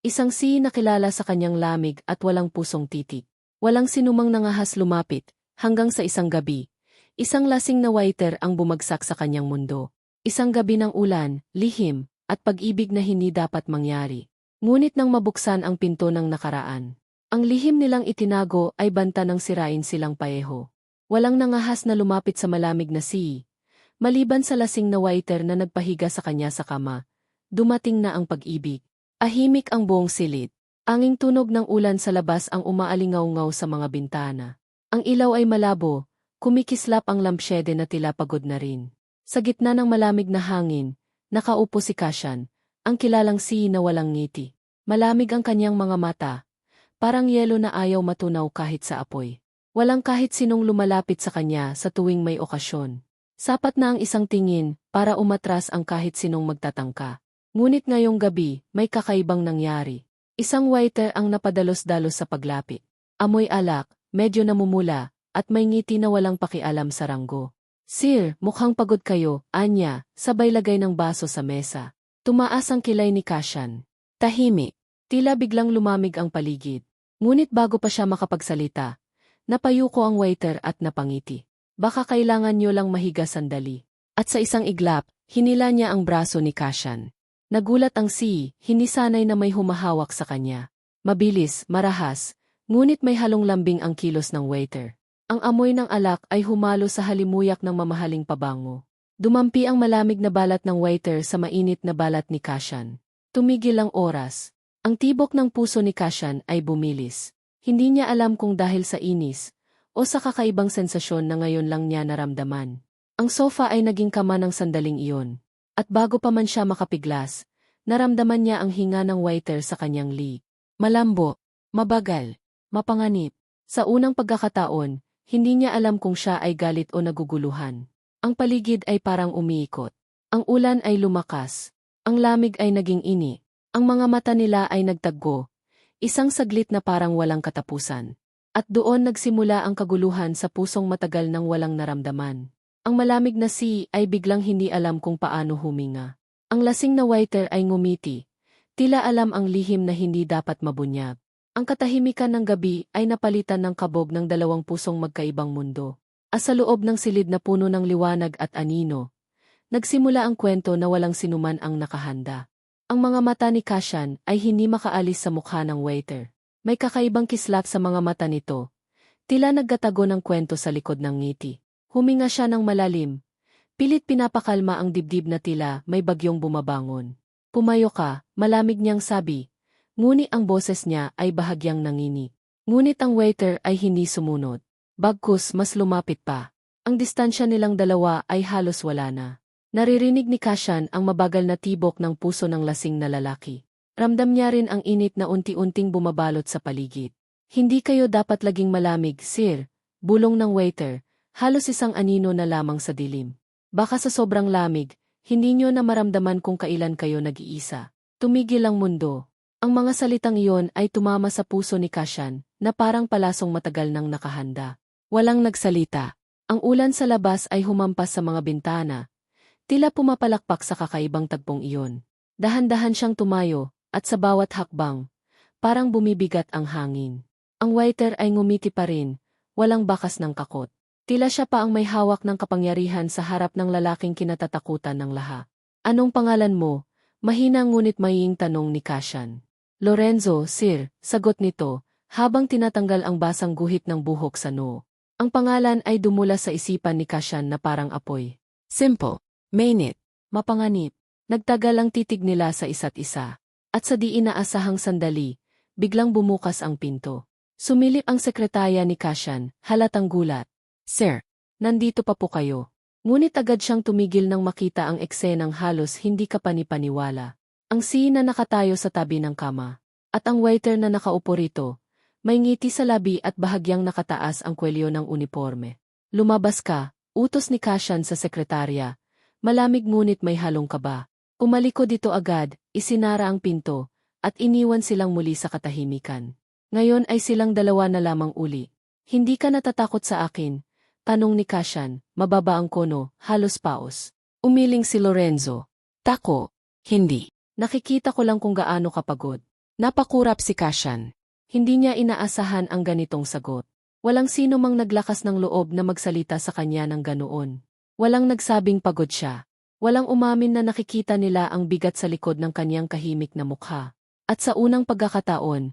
Isang si na kilala sa kanyang lamig at walang pusong titik. Walang sinumang nangahas lumapit, hanggang sa isang gabi. Isang lasing na waiter ang bumagsak sa kanyang mundo. Isang gabi ng ulan, lihim, at pag-ibig na hindi dapat mangyari. Ngunit nang mabuksan ang pinto ng nakaraan, ang lihim nilang itinago ay banta ng sirain silang paeho. Walang nangahas na lumapit sa malamig na sea. Maliban sa lasing na waiter na nagpahiga sa kanya sa kama, dumating na ang pag-ibig. Ahimik ang buong silid. Anging tunog ng ulan sa labas ang umaalingaw-ngaw sa mga bintana. Ang ilaw ay malabo, kumikislap ang lampsyede na tila pagod na rin. Sa gitna ng malamig na hangin, nakaupo si Kashan, ang kilalang si na walang ngiti. Malamig ang kanyang mga mata, parang yelo na ayaw matunaw kahit sa apoy. Walang kahit sinong lumalapit sa kanya sa tuwing may okasyon. Sapat na ang isang tingin para umatras ang kahit sinong magtatangka. Ngunit ngayong gabi, may kakaibang nangyari. Isang waiter ang napadalos-dalos sa paglapit. Amoy alak, medyo namumula, at may ngiti na walang pakialam sa ranggo. Sir, mukhang pagod kayo, anya, sabay lagay ng baso sa mesa. Tumaas ang kilay ni Kashan. Tahimik. Tila biglang lumamig ang paligid. Ngunit bago pa siya makapagsalita, napayuko ang waiter at napangiti. Baka kailangan niyo lang mahiga sandali. At sa isang iglap, hinila niya ang braso ni Kashan. Nagulat ang si, hinisanay na may humahawak sa kanya. Mabilis, marahas, ngunit may halong lambing ang kilos ng waiter. Ang amoy ng alak ay humalo sa halimuyak ng mamahaling pabango. Dumampi ang malamig na balat ng waiter sa mainit na balat ni Kashan. Tumigil ang oras. Ang tibok ng puso ni Kashan ay bumilis. Hindi niya alam kung dahil sa inis o sa kakaibang sensasyon na ngayon lang niya naramdaman. Ang sofa ay naging kama ng sandaling iyon. At bago pa man siya makapiglas, naramdaman niya ang hinga ng waiter sa kanyang lig. Malambo, mabagal, mapanganib. Sa unang pagkakataon, hindi niya alam kung siya ay galit o naguguluhan. Ang paligid ay parang umiikot. Ang ulan ay lumakas. Ang lamig ay naging ini. Ang mga mata nila ay nagtaggo. Isang saglit na parang walang katapusan. At doon nagsimula ang kaguluhan sa pusong matagal nang walang naramdaman. Ang malamig na si ay biglang hindi alam kung paano huminga. Ang lasing na waiter ay ngumiti. Tila alam ang lihim na hindi dapat mabunyag. Ang katahimikan ng gabi ay napalitan ng kabog ng dalawang pusong magkaibang mundo. As sa loob ng silid na puno ng liwanag at anino, nagsimula ang kwento na walang sinuman ang nakahanda. Ang mga mata ni Kashan ay hindi makaalis sa mukha ng waiter. May kakaibang kislap sa mga mata nito. Tila naggatago ng kwento sa likod ng ngiti. Huminga siya ng malalim. Pilit pinapakalma ang dibdib na tila may bagyong bumabangon. Pumayo ka, malamig niyang sabi. Ngunit ang boses niya ay bahagyang nangini. Ngunit ang waiter ay hindi sumunod. Bagkus mas lumapit pa. Ang distansya nilang dalawa ay halos wala na. Naririnig ni Kashan ang mabagal na tibok ng puso ng lasing na lalaki. Ramdam niya rin ang init na unti-unting bumabalot sa paligid. Hindi kayo dapat laging malamig, sir. Bulong ng waiter, Halos isang anino na lamang sa dilim. Baka sa sobrang lamig, hindi nyo na maramdaman kung kailan kayo nag-iisa. Tumigil ang mundo. Ang mga salitang iyon ay tumama sa puso ni Kashan, na parang palasong matagal nang nakahanda. Walang nagsalita. Ang ulan sa labas ay humampas sa mga bintana. Tila pumapalakpak sa kakaibang tagpong iyon. Dahan-dahan siyang tumayo, at sa bawat hakbang, parang bumibigat ang hangin. Ang waiter ay ngumiti pa rin, walang bakas ng kakot. Tila siya pa ang may hawak ng kapangyarihan sa harap ng lalaking kinatatakutan ng laha. Anong pangalan mo? Mahina ngunit maying tanong ni Kashan. Lorenzo, sir, sagot nito, habang tinatanggal ang basang guhit ng buhok sa noo. Ang pangalan ay dumula sa isipan ni Kashan na parang apoy. Simple, mainit, mapanganib. Nagtagal ang titig nila sa isa't isa. At sa di inaasahang sandali, biglang bumukas ang pinto. Sumilip ang sekretaya ni Kashan, halatang gulat. Sir, nandito pa po kayo. Ngunit agad siyang tumigil nang makita ang eksenang halos hindi ka panipaniwala. Ang si na nakatayo sa tabi ng kama. At ang waiter na nakaupo rito, may ngiti sa labi at bahagyang nakataas ang kwelyo ng uniforme. Lumabas ka, utos ni Kashan sa sekretarya. Malamig ngunit may halong kaba. Umaliko dito agad, isinara ang pinto, at iniwan silang muli sa katahimikan. Ngayon ay silang dalawa na lamang uli. Hindi ka natatakot sa akin, Tanong ni Kashan, mababa ang kono, halos paos. Umiling si Lorenzo. Tako, hindi. Nakikita ko lang kung gaano kapagod. Napakurap si Kashan. Hindi niya inaasahan ang ganitong sagot. Walang sino mang naglakas ng loob na magsalita sa kanya ng ganoon. Walang nagsabing pagod siya. Walang umamin na nakikita nila ang bigat sa likod ng kanyang kahimik na mukha. At sa unang pagkakataon,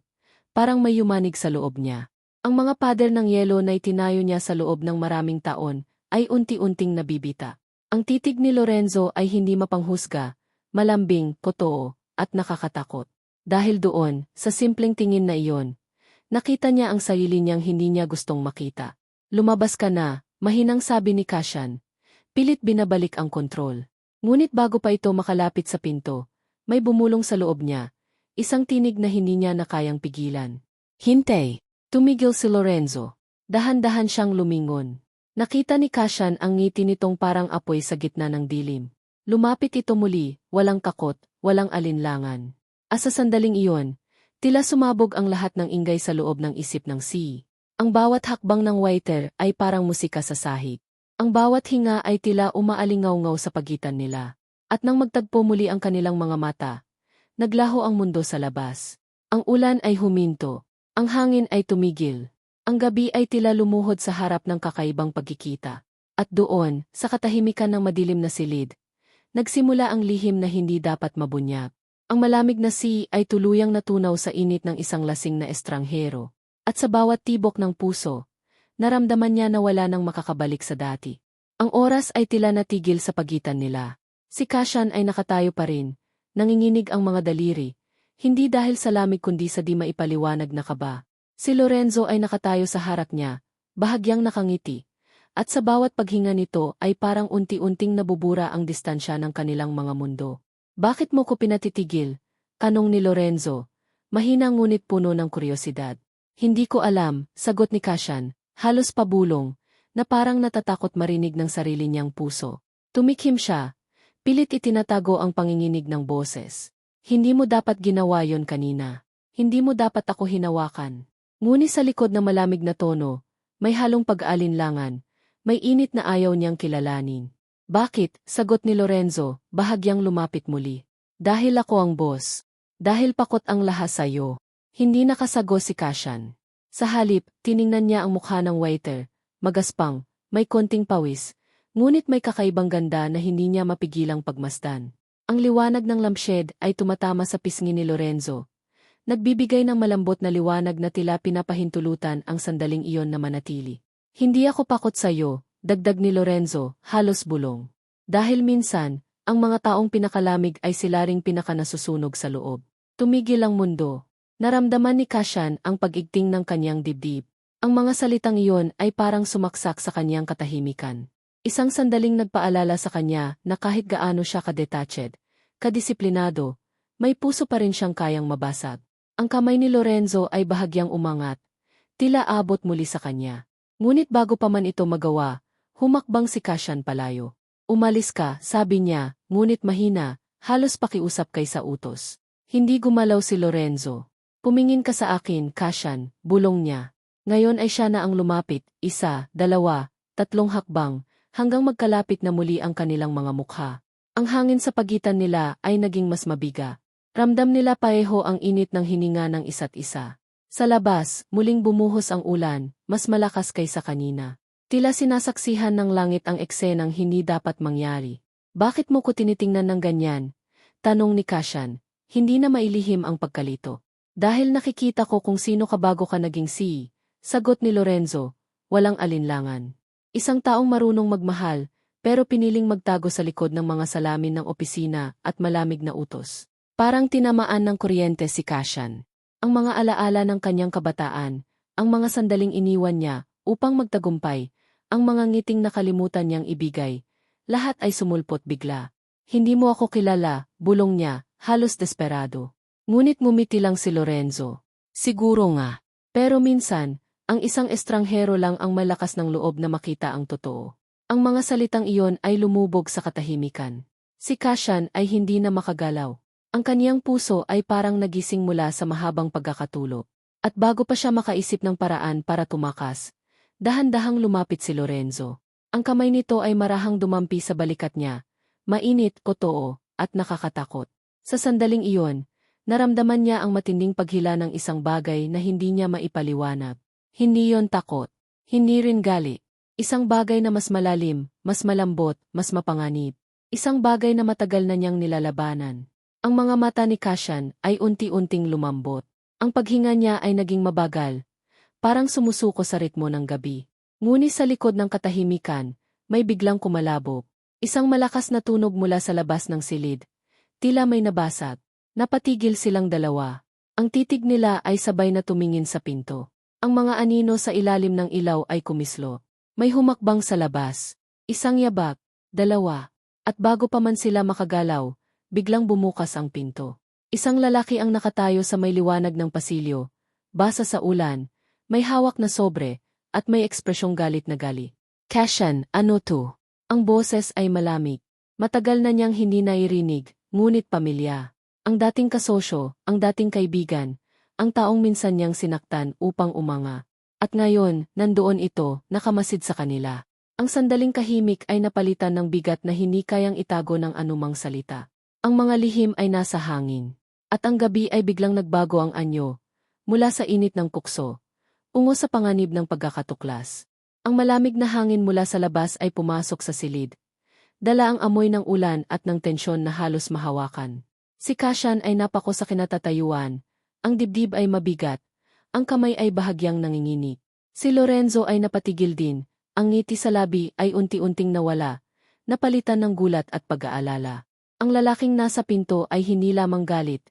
parang may yumanig sa loob niya. Ang mga pader ng yelo na itinayo niya sa loob ng maraming taon ay unti-unting nabibita. Ang titig ni Lorenzo ay hindi mapanghusga, malambing, totoo, at nakakatakot. Dahil doon, sa simpleng tingin na iyon, nakita niya ang sarili niyang hindi niya gustong makita. Lumabas ka na, mahinang sabi ni Kashan. Pilit binabalik ang kontrol. Ngunit bago pa ito makalapit sa pinto, may bumulong sa loob niya, isang tinig na hindi niya na kayang pigilan. Hintay! Tumigil si Lorenzo. Dahan-dahan siyang lumingon. Nakita ni Kashan ang ngiti nitong parang apoy sa gitna ng dilim. Lumapit ito muli, walang kakot, walang alinlangan. As sa sandaling iyon, tila sumabog ang lahat ng ingay sa loob ng isip ng si. Ang bawat hakbang ng waiter ay parang musika sa sahig. Ang bawat hinga ay tila umaalingaw-ngaw sa pagitan nila. At nang magtagpo muli ang kanilang mga mata, naglaho ang mundo sa labas. Ang ulan ay huminto. Ang hangin ay tumigil. Ang gabi ay tila lumuhod sa harap ng kakaibang pagkikita. At doon, sa katahimikan ng madilim na silid, nagsimula ang lihim na hindi dapat mabunyag. Ang malamig na sea ay tuluyang natunaw sa init ng isang lasing na estranghero. At sa bawat tibok ng puso, naramdaman niya na wala nang makakabalik sa dati. Ang oras ay tila natigil sa pagitan nila. Si Kashan ay nakatayo pa rin, nanginginig ang mga daliri, hindi dahil sa lamig kundi sa di maipaliwanag na kaba. Si Lorenzo ay nakatayo sa harap niya, bahagyang nakangiti, at sa bawat paghinga nito ay parang unti-unting nabubura ang distansya ng kanilang mga mundo. Bakit mo ko pinatitigil? Tanong ni Lorenzo. Mahina ngunit puno ng kuryosidad. Hindi ko alam, sagot ni Kashan, halos pabulong, na parang natatakot marinig ng sarili niyang puso. Tumikhim siya, pilit itinatago ang panginginig ng boses. Hindi mo dapat ginawa yon kanina. Hindi mo dapat ako hinawakan. Ngunit sa likod ng malamig na tono, may halong pag-alinlangan, may init na ayaw niyang kilalanin. Bakit, sagot ni Lorenzo, bahagyang lumapit muli. Dahil ako ang boss. Dahil pakot ang lahat sa'yo. Hindi nakasago si Kashan. Sa halip, tiningnan niya ang mukha ng waiter, magaspang, may konting pawis, ngunit may kakaibang ganda na hindi niya mapigilang pagmasdan. Ang liwanag ng lampshade ay tumatama sa pisngi ni Lorenzo. Nagbibigay ng malambot na liwanag na tila pinapahintulutan ang sandaling iyon na manatili. Hindi ako pakot sa'yo, dagdag ni Lorenzo, halos bulong. Dahil minsan, ang mga taong pinakalamig ay sila ring pinakanasusunog sa loob. Tumigil ang mundo. Naramdaman ni Kashan ang pagigting ng kanyang dibdib. Ang mga salitang iyon ay parang sumaksak sa kanyang katahimikan. Isang sandaling nagpaalala sa kanya na kahit gaano siya kadetached, kadisiplinado, may puso pa rin siyang kayang mabasag. Ang kamay ni Lorenzo ay bahagyang umangat, tila abot muli sa kanya. Ngunit bago pa man ito magawa, Humakbang si Kashan palayo. Umalis ka, sabi niya, ngunit mahina, halos pakiusap kay sa utos. Hindi gumalaw si Lorenzo. Pumingin ka sa akin, Kashan, bulong niya. Ngayon ay siya na ang lumapit, isa, dalawa, tatlong hakbang, hanggang magkalapit na muli ang kanilang mga mukha. Ang hangin sa pagitan nila ay naging mas mabiga. Ramdam nila pareho ang init ng hininga ng isa't isa. Sa labas, muling bumuhos ang ulan, mas malakas kaysa kanina. Tila sinasaksihan ng langit ang eksenang hindi dapat mangyari. Bakit mo ko tinitingnan ng ganyan? Tanong ni Kashan, hindi na mailihim ang pagkalito. Dahil nakikita ko kung sino ka bago ka naging si, sagot ni Lorenzo, walang alinlangan. Isang taong marunong magmahal, pero piniling magtago sa likod ng mga salamin ng opisina at malamig na utos. Parang tinamaan ng kuryente si Kashan. Ang mga alaala ng kanyang kabataan, ang mga sandaling iniwan niya upang magtagumpay, ang mga ngiting nakalimutan niyang ibigay, lahat ay sumulpot bigla. Hindi mo ako kilala, bulong niya, halos desperado. Ngunit ngumiti lang si Lorenzo. Siguro nga. Pero minsan, ang isang estranghero lang ang malakas ng loob na makita ang totoo. Ang mga salitang iyon ay lumubog sa katahimikan. Si Kashan ay hindi na makagalaw. Ang kaniyang puso ay parang nagising mula sa mahabang pagkakatulog. At bago pa siya makaisip ng paraan para tumakas, Dahan-dahang lumapit si Lorenzo. Ang kamay nito ay marahang dumampi sa balikat niya, mainit, kotoo, at nakakatakot. Sa sandaling iyon, Naramdaman niya ang matinding paghila ng isang bagay na hindi niya maipaliwanag. Hindi yon takot. Hindi rin gali. Isang bagay na mas malalim, mas malambot, mas mapanganib. Isang bagay na matagal na niyang nilalabanan. Ang mga mata ni Kashan ay unti-unting lumambot. Ang paghinga niya ay naging mabagal, parang sumusuko sa ritmo ng gabi. Ngunit sa likod ng katahimikan, may biglang kumalabog. Isang malakas na tunog mula sa labas ng silid. Tila may nabasag. Napatigil silang dalawa. Ang titig nila ay sabay na tumingin sa pinto. Ang mga anino sa ilalim ng ilaw ay kumislo. May humakbang sa labas. Isang yabak, dalawa. At bago pa man sila makagalaw, biglang bumukas ang pinto. Isang lalaki ang nakatayo sa may liwanag ng pasilyo, basa sa ulan, may hawak na sobre, at may ekspresyong galit na gali. Kashan, ano to? Ang boses ay malamig. Matagal na niyang hindi nairinig, ngunit pamilya. Ang dating kasosyo, ang dating kaibigan, ang taong minsan niyang sinaktan upang umanga. At ngayon, nandoon ito, nakamasid sa kanila. Ang sandaling kahimik ay napalitan ng bigat na hindi kayang itago ng anumang salita. Ang mga lihim ay nasa hangin. At ang gabi ay biglang nagbago ang anyo, mula sa init ng kukso, ungo sa panganib ng pagkakatuklas. Ang malamig na hangin mula sa labas ay pumasok sa silid. Dala ang amoy ng ulan at ng tensyon na halos mahawakan. Si Kashan ay napako sa kinatatayuan, ang dibdib ay mabigat, ang kamay ay bahagyang nanginginig. Si Lorenzo ay napatigil din, ang ngiti sa labi ay unti-unting nawala, napalitan ng gulat at pag-aalala. Ang lalaking nasa pinto ay hindi lamang galit,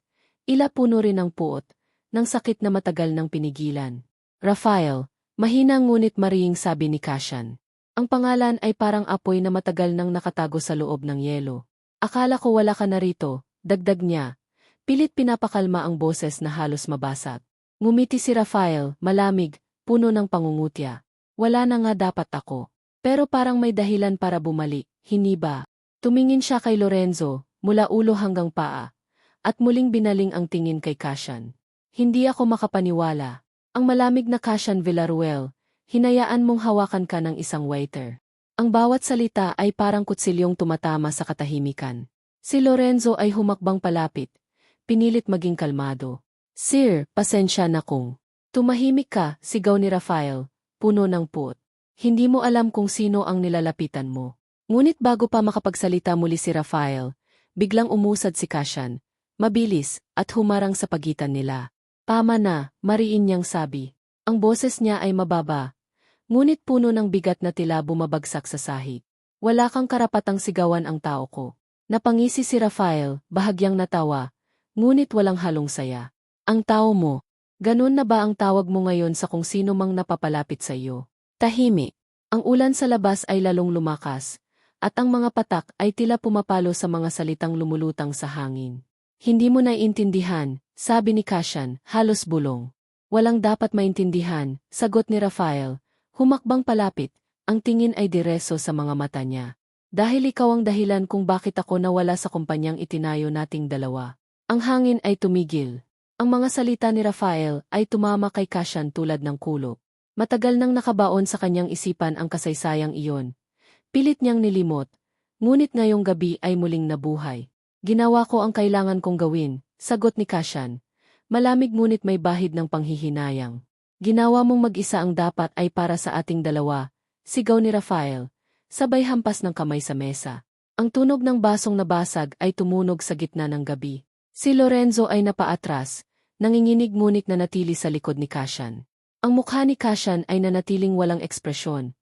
Ila puno rin ng puot, ng sakit na matagal ng pinigilan. Rafael, mahina ngunit mariying sabi ni Kashan. Ang pangalan ay parang apoy na matagal nang nakatago sa loob ng yelo. Akala ko wala ka na rito, dagdag niya. Pilit pinapakalma ang boses na halos mabasag. Ngumiti si Rafael, malamig, puno ng pangungutya. Wala na nga dapat ako. Pero parang may dahilan para bumalik, hindi ba? Tumingin siya kay Lorenzo, mula ulo hanggang paa, at muling binaling ang tingin kay Kashan. Hindi ako makapaniwala. Ang malamig na Kashan Villaruel, hinayaan mong hawakan ka ng isang waiter. Ang bawat salita ay parang kutsilyong tumatama sa katahimikan. Si Lorenzo ay humakbang palapit, pinilit maging kalmado. Sir, pasensya na kung. Tumahimik ka, sigaw ni Rafael, puno ng put. Hindi mo alam kung sino ang nilalapitan mo. Ngunit bago pa makapagsalita muli si Rafael, biglang umusad si Kashan, Mabilis, at humarang sa pagitan nila. Tama na, mariin niyang sabi. Ang boses niya ay mababa. Ngunit puno ng bigat na tila bumabagsak sa sahig. Wala kang karapatang sigawan ang tao ko. Napangisi si Rafael, bahagyang natawa, ngunit walang halong saya. Ang tao mo, ganun na ba ang tawag mo ngayon sa kung sino mang napapalapit sa iyo? Tahimik. Ang ulan sa labas ay lalong lumakas, at ang mga patak ay tila pumapalo sa mga salitang lumulutang sa hangin. Hindi mo naiintindihan, sabi ni Kashan, halos bulong. Walang dapat maintindihan, sagot ni Rafael. Humakbang palapit, ang tingin ay direso sa mga mata niya. Dahil ikaw ang dahilan kung bakit ako nawala sa kumpanyang itinayo nating dalawa. Ang hangin ay tumigil. Ang mga salita ni Rafael ay tumama kay Kashan tulad ng kulo. Matagal nang nakabaon sa kanyang isipan ang kasaysayang iyon. Pilit niyang nilimot, ngunit ngayong gabi ay muling nabuhay. Ginawa ko ang kailangan kong gawin, sagot ni Kashan. Malamig ngunit may bahid ng panghihinayang. Ginawa mong mag-isa ang dapat ay para sa ating dalawa, sigaw ni Rafael, sabay hampas ng kamay sa mesa. Ang tunog ng basong nabasag ay tumunog sa gitna ng gabi. Si Lorenzo ay napaatras, nanginginig ngunit nanatili sa likod ni Kashan. Ang mukha ni Kashan ay nanatiling walang ekspresyon.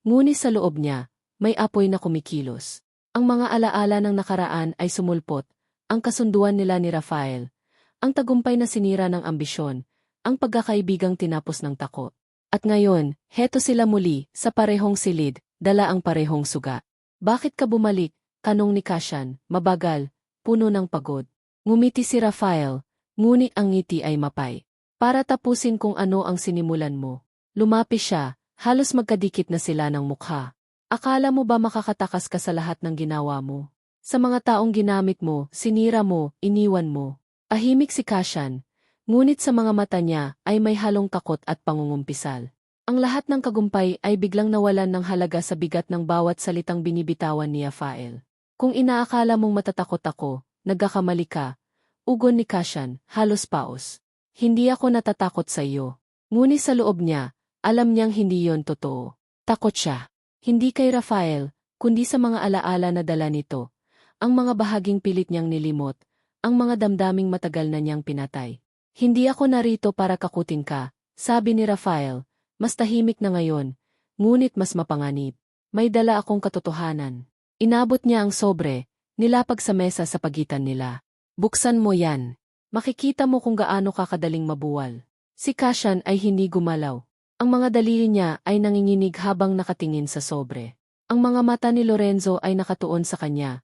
Ngunit sa loob niya, may apoy na kumikilos. Ang mga alaala ng nakaraan ay sumulpot, ang kasunduan nila ni Rafael, ang tagumpay na sinira ng ambisyon, ang pagkakaibigang tinapos ng takot. At ngayon, heto sila muli, sa parehong silid, dala ang parehong suga. Bakit ka bumalik? Tanong ni Kashan, mabagal, puno ng pagod. Ngumiti si Rafael, ngunit ang ngiti ay mapay. Para tapusin kung ano ang sinimulan mo. Lumapis siya, halos magkadikit na sila ng mukha. Akala mo ba makakatakas ka sa lahat ng ginawa mo? Sa mga taong ginamit mo, sinira mo, iniwan mo. Ahimik si Kashan, ngunit sa mga mata niya ay may halong takot at pangungumpisal. Ang lahat ng kagumpay ay biglang nawalan ng halaga sa bigat ng bawat salitang binibitawan ni Rafael. Kung inaakala mong matatakot ako, nagkakamali ka, Ugon ni Kashan, halos paos. Hindi ako natatakot sa iyo. Ngunit sa loob niya, alam niyang hindi yon totoo. Takot siya. Hindi kay Rafael, kundi sa mga alaala na dala nito. Ang mga bahaging pilit niyang nilimot, ang mga damdaming matagal na niyang pinatay. Hindi ako narito para kakutin ka, sabi ni Rafael, mas tahimik na ngayon, ngunit mas mapanganib. May dala akong katotohanan. Inabot niya ang sobre, nilapag sa mesa sa pagitan nila. Buksan mo yan. Makikita mo kung gaano kakadaling mabuwal. Si Kashan ay hindi gumalaw. Ang mga daliri niya ay nanginginig habang nakatingin sa sobre. Ang mga mata ni Lorenzo ay nakatuon sa kanya.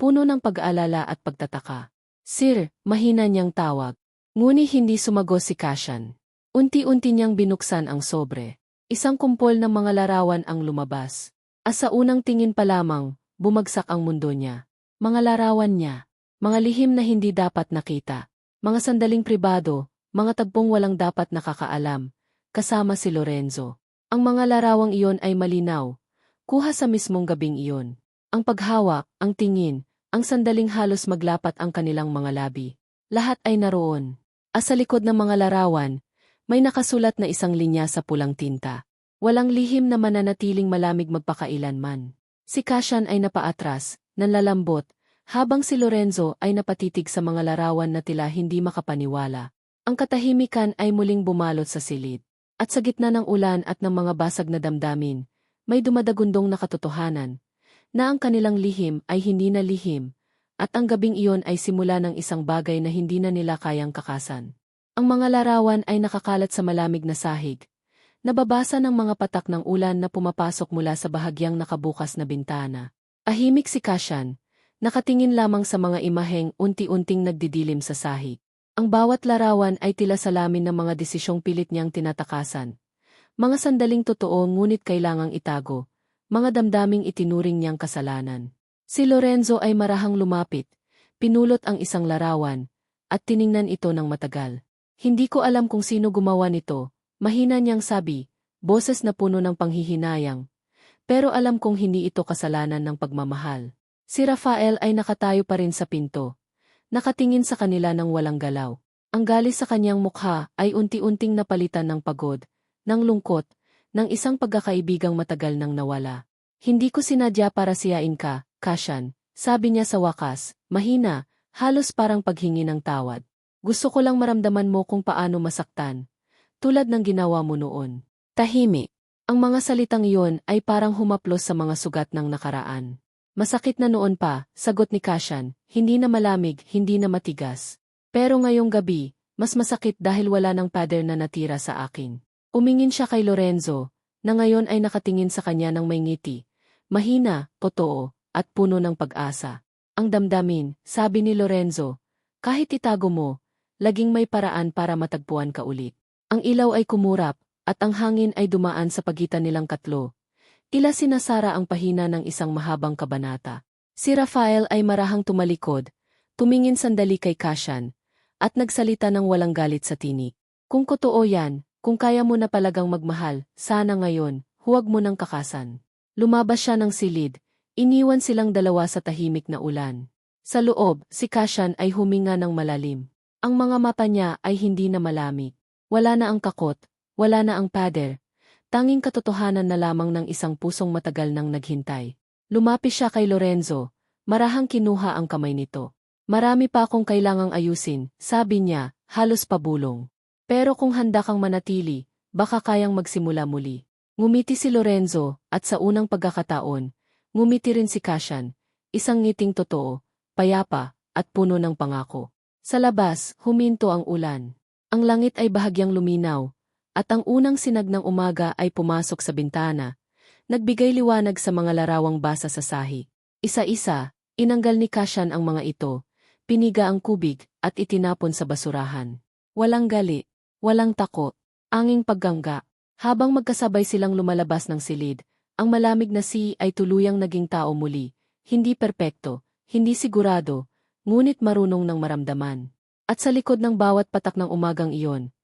Puno ng pag-aalala at pagtataka. Sir, mahina niyang tawag. Ngunit hindi sumago si Kashan. Unti-unti niyang binuksan ang sobre. Isang kumpol ng mga larawan ang lumabas. As sa unang tingin pa lamang, bumagsak ang mundo niya. Mga larawan niya, mga lihim na hindi dapat nakita, mga sandaling pribado, mga tagpong walang dapat nakakaalam, kasama si Lorenzo. Ang mga larawang iyon ay malinaw, kuha sa mismong gabing iyon. Ang paghawak, ang tingin, ang sandaling halos maglapat ang kanilang mga labi. Lahat ay naroon. As sa likod ng mga larawan, may nakasulat na isang linya sa pulang tinta. Walang lihim na mananatiling malamig magpakailanman. Si Kashan ay napaatras, nanlalambot, habang si Lorenzo ay napatitig sa mga larawan na tila hindi makapaniwala. Ang katahimikan ay muling bumalot sa silid. At sa gitna ng ulan at ng mga basag na damdamin, may dumadagundong na katotohanan, na ang kanilang lihim ay hindi na lihim, at ang gabing iyon ay simula ng isang bagay na hindi na nila kayang kakasan. Ang mga larawan ay nakakalat sa malamig na sahig, Nababasa ng mga patak ng ulan na pumapasok mula sa bahagyang nakabukas na bintana. Ahimik si Kashan, nakatingin lamang sa mga imaheng unti-unting nagdidilim sa sahig. Ang bawat larawan ay tila salamin ng mga desisyong pilit niyang tinatakasan. Mga sandaling totoo ngunit kailangang itago, mga damdaming itinuring niyang kasalanan. Si Lorenzo ay marahang lumapit, pinulot ang isang larawan, at tiningnan ito ng matagal. Hindi ko alam kung sino gumawa nito, Mahina niyang sabi, boses na puno ng panghihinayang. Pero alam kong hindi ito kasalanan ng pagmamahal. Si Rafael ay nakatayo pa rin sa pinto. Nakatingin sa kanila ng walang galaw. Ang galis sa kanyang mukha ay unti-unting napalitan ng pagod, ng lungkot, ng isang pagkakaibigang matagal nang nawala. Hindi ko sinadya para siyain ka, Kashan, sabi niya sa wakas, mahina, halos parang paghingi ng tawad. Gusto ko lang maramdaman mo kung paano masaktan, tulad ng ginawa mo noon. Tahimik. Ang mga salitang iyon ay parang humaplos sa mga sugat ng nakaraan. Masakit na noon pa, sagot ni Kashan, hindi na malamig, hindi na matigas. Pero ngayong gabi, mas masakit dahil wala ng pader na natira sa akin. Umingin siya kay Lorenzo, na ngayon ay nakatingin sa kanya ng may ngiti. Mahina, totoo, at puno ng pag-asa. Ang damdamin, sabi ni Lorenzo, kahit itago mo, laging may paraan para matagpuan ka ulit. Ang ilaw ay kumurap, at ang hangin ay dumaan sa pagitan nilang katlo. Tila sinasara ang pahina ng isang mahabang kabanata. Si Rafael ay marahang tumalikod, tumingin sandali kay Kashan, at nagsalita ng walang galit sa tinik. Kung totoo yan, kung kaya mo na palagang magmahal, sana ngayon, huwag mo nang kakasan. Lumabas siya ng silid, iniwan silang dalawa sa tahimik na ulan. Sa loob, si Kashan ay huminga ng malalim. Ang mga mata niya ay hindi na malamig. Wala na ang kakot, wala na ang pader, tanging katotohanan na lamang ng isang pusong matagal nang naghintay. Lumapis siya kay Lorenzo, marahang kinuha ang kamay nito. Marami pa akong kailangang ayusin, sabi niya, halos pabulong. Pero kung handa kang manatili, baka kayang magsimula muli. Ngumiti si Lorenzo, at sa unang pagkakataon, ngumiti rin si Kashan, isang ngiting totoo, payapa, at puno ng pangako. Sa labas, huminto ang ulan. Ang langit ay bahagyang luminaw, at ang unang sinag ng umaga ay pumasok sa bintana, nagbigay liwanag sa mga larawang basa sa sahi. Isa-isa, inanggal ni Kashan ang mga ito, piniga ang kubig, at itinapon sa basurahan. Walang gali, walang takot, anging paggangga. Habang magkasabay silang lumalabas ng silid, ang malamig na si ay tuluyang naging tao muli, hindi perpekto, hindi sigurado, ngunit marunong ng maramdaman. At sa likod ng bawat patak ng umagang iyon,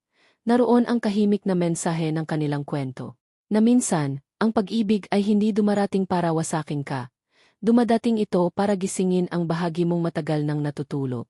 naroon ang kahimik na mensahe ng kanilang kwento. Na minsan, ang pag-ibig ay hindi dumarating para wasakin ka. Dumadating ito para gisingin ang bahagi mong matagal nang natutulog.